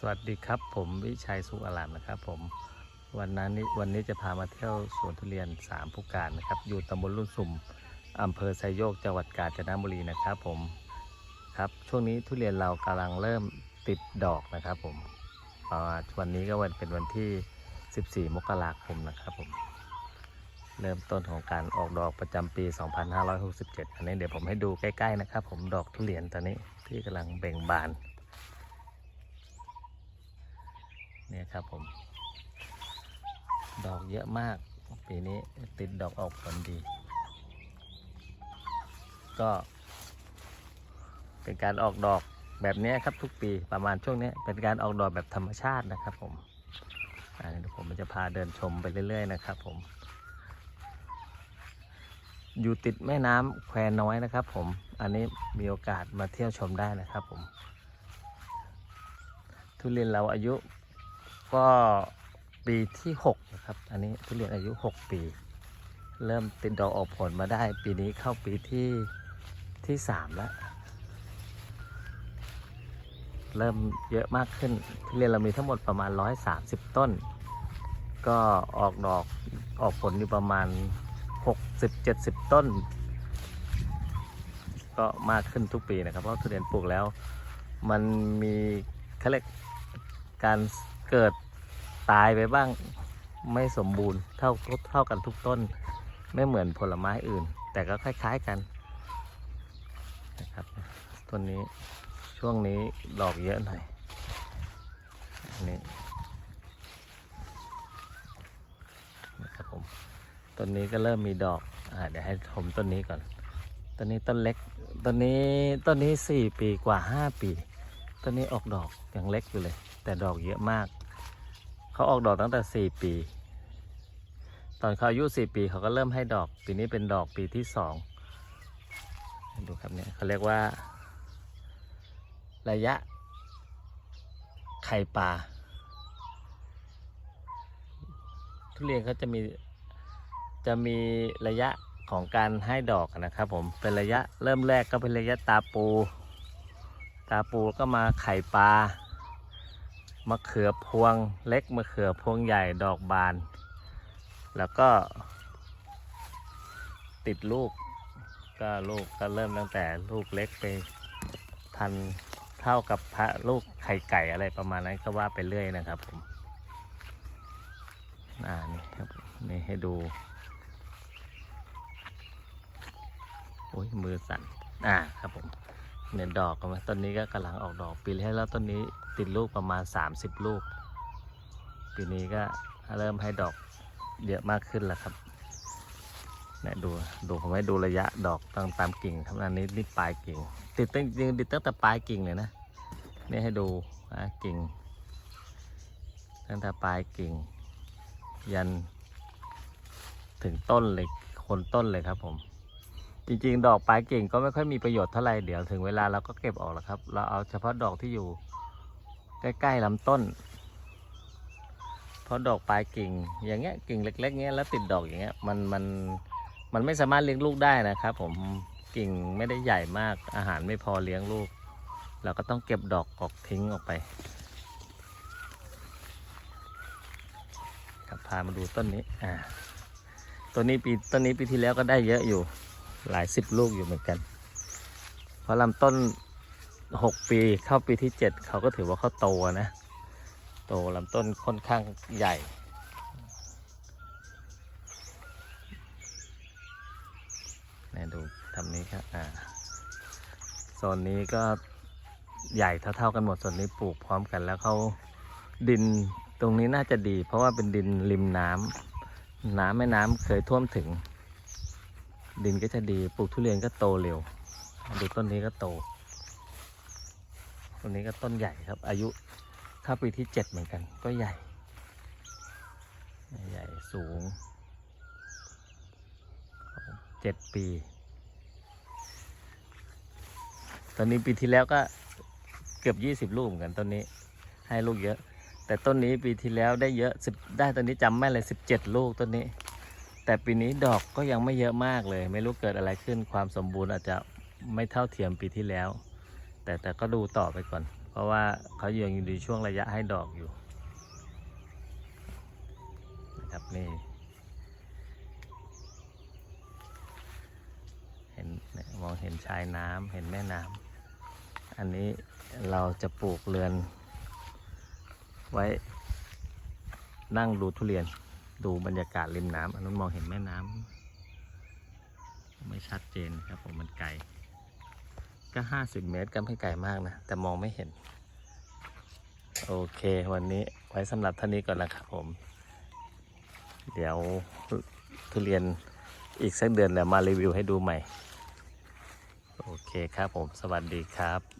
สวัสดีครับ ผมวิชัยสุขอลามนะครับผมวันนั้นนี้วันนี้จะพามาเที่ยวสวนทุเรียนสามผู้การนะครับ อยู่ตำบลรุ่นสุ่มอำเภอไซโยกจังหวัดกาญจนบุรีนะครับผมครับช่วงนี้ทุเรียนเรากำลังเริ่มติดดอกนะครับผมอ่าวันนี้ก็วันเป็นวันที่ 14 มกราคมนะครับผมเริ่มต้นของการออกดอกประจำปี 2567 อันนี้เดี๋ยวผมให้ดูใกล้ ๆ นะครับ ผมดอกทุเรียนตอนนี้ที่กำลังเบ่งบาน เนี่ยครับผม ดอกเยอะมาก ปีนี้ติดดอกออกผลดี ก็เป็นการออกดอกแบบนี้ครับทุกปีประมาณช่วงนี้เป็นการออกดอกแบบธรรมชาตินะครับผมอ่าเดี๋ยวผมจะพาเดินชมไปเรื่อย ๆ นะครับผม อยู่ติดแม่น้ำแควน้อยนะครับ ผม อันนี้มีโอกาสมาเที่ยวชมได้นะครับผม ทุเรียนเราอายุ ก็ปีที่6นะครับอันนี้ทุเรียนอายุ 6 ปี เริ่มติดดอกออกผลมาได้ ปีนี้เข้าปีที่ที่3แล้ว เริ่มเยอะมากขึ้นทุเรียนเรามีทั้งหมดประมาณ 130 ต้น ก็ออกดอกออกผลอยู่ประมาณ 60-70 ต้น ก็มากขึ้นทุกปีนะครับ เพราะทุเรียนปลูกแล้ว มันมีเขาเรียกการ เกิดตายไปบ้างไม่สมบูรณ์เท่าเท่ากันทุกต้น ไม่เหมือนผลไม้อื่น แต่ก็คล้าย ๆกันนะครับต้นนี้ช่วงนี้ดอกเยอะหน่อยอันนี้นะครับผมต้นนี้ก็เริ่มมีดอกอ่าเดี๋ยวให้ชมต้นนี้ก่อนต้นนี้ต้นเล็กต้นนี้ต้นนี้สี่ปีกว่าห้าปีต้นนี้ออกดอกยังเล็กอยู่เลย แต่ดอกเยอะมาก เขาออกดอกตั้งแต่ 4 ปี ตอนเขาอายุ 4 ปีเขาก็เริ่มให้ดอก ปีนี้เป็นดอกปีที่ 2 ดูครับเนี่ยเขาเรียกว่า ระยะ ไข่ปลา ทุเรียนเขาจะมี จะมีระยะของการให้ดอกนะครับผม เป็นระยะเริ่มแรกก็เป็นระยะตาปู ตาปูก็มาไข่ปลา มะเขือพวงเล็กมะเขือพวงใหญ่ดอกบาน แล้วก็ ติดลูก ก็ลูกก็เริ่มตั้งแต่ลูกเล็กไปพันเท่ากับพระลูกไข่ไก่อะไรประมาณนั้นก็ว่าไปเรื่อยนะครับผมอ่านี่ครับนี่ให้ดูโอ้ยมือสั่นอ่าครับผมเนี่ยดอกกันมาต้นนี้ก็กำลังออกดอกปีที่แล้วต้นนี้ ติดลูกประมาณ 30 ลูก ปีนี้ก็เริ่มให้ดอกเยอะมากขึ้นแล้วครับนี่ดูดูผมให้ดูระยะดอกตามตามกิ่งครับอันนี้นี่ปลายกิ่ง ติดตั้งจริงติดตั้งแต่ปลายกิ่งเลยนะนี่ให้ดูนะกิ่งตั้งแต่ปลายกิ่ง ยัน ถึงต้นเลยโคนต้นเลยครับผม จริงๆ ดอกปลายกิ่งก็ไม่ค่อยมีประโยชน์เท่าไหร่เดี๋ยวถึงเวลาเราก็เก็บออกแล้วครับ เราเอาเฉพาะดอกที่อยู่ ใกล้ๆลำต้น เพราะดอกปลายกิ่ง อย่างเงี้ยกิ่งเล็ก ๆ เงี้ยแล้วติดดอกอย่างเงี้ยมันมันมันไม่สามารถเลี้ยงลูกได้นะครับ ผมกิ่งไม่ได้ใหญ่มากอาหารไม่พอเลี้ยงลูก เราก็ต้องเก็บดอกออกทิ้งออกไปครับพามาดูต้นนี้อ่าต้นนี้ปีต้นนี้ปีที่แล้วก็ได้เยอะอยู่หลายสิบลูกอยู่เหมือนกัน เพราะลำต้น หกปีเข้าปีที่เจ็ดเขาก็ถือว่าเขาโตนะ โตลำต้นค่อนข้างใหญ่ นี่ดูทำนี้ครับอ่าโซนนี้ก็ใหญ่เท่าๆกันหมดส่วนนี้ปลูกพร้อมกันแล้วเขาดินตรงนี้น่าจะดี เพราะว่าเป็นดินริมน้ำน้ำแม่น้ำเคยท่วมถึง ดินก็จะดีปลูกทุเรียนก็โตเร็ว ดูต้นนี้ก็โต ต้นนี้ก็ต้นใหญ่ครับ อายุเข้าปีที่เจ็ดเหมือนกัน ก็ใหญ่ ใหญ่สูงเจ็ดปี ตอนนี้ปีที่แล้วก็เกือบยี่สิบลูกเหมือนกันต้นนี้ ให้ลูกเยอะ แต่ต้นนี้ปีที่แล้วได้เยอะสิบได้ตอนนี้จำแม่เลยสิบเจ็ดลูกต้นนี้ แต่ปีนี้ดอกก็ยังไม่เยอะมากเลย ไม่รู้เกิดอะไรขึ้นความสมบูรณ์อาจจะไม่เท่าเทียมปีที่แล้ว แต่แต่ก็ดูต่อไปก่อน เพราะว่าเขายังอยู่ในช่วงระยะให้ดอกอยู่นะครับนี่เห็นมองเห็นชายน้ำเห็นแม่น้ำอันนี้เราจะปลูกเรือน ไว้นั่งดูทุเรียนดูบรรยากาศริมน้ำอันนั้นมองเห็นแม่น้ำไม่ชัดเจนครับผมมันไกล ก็ห้าสิบเมตรก็ไม่ไกลมากนะ แต่มองไม่เห็น โอเค วันนี้ไว้สำหรับท่านี้ก่อนละครับผม เดี๋ยวทุเรียนอีกสักเดือนแล้วมารีวิวให้ดูใหม่ โอเคครับผม สวัสดีครับ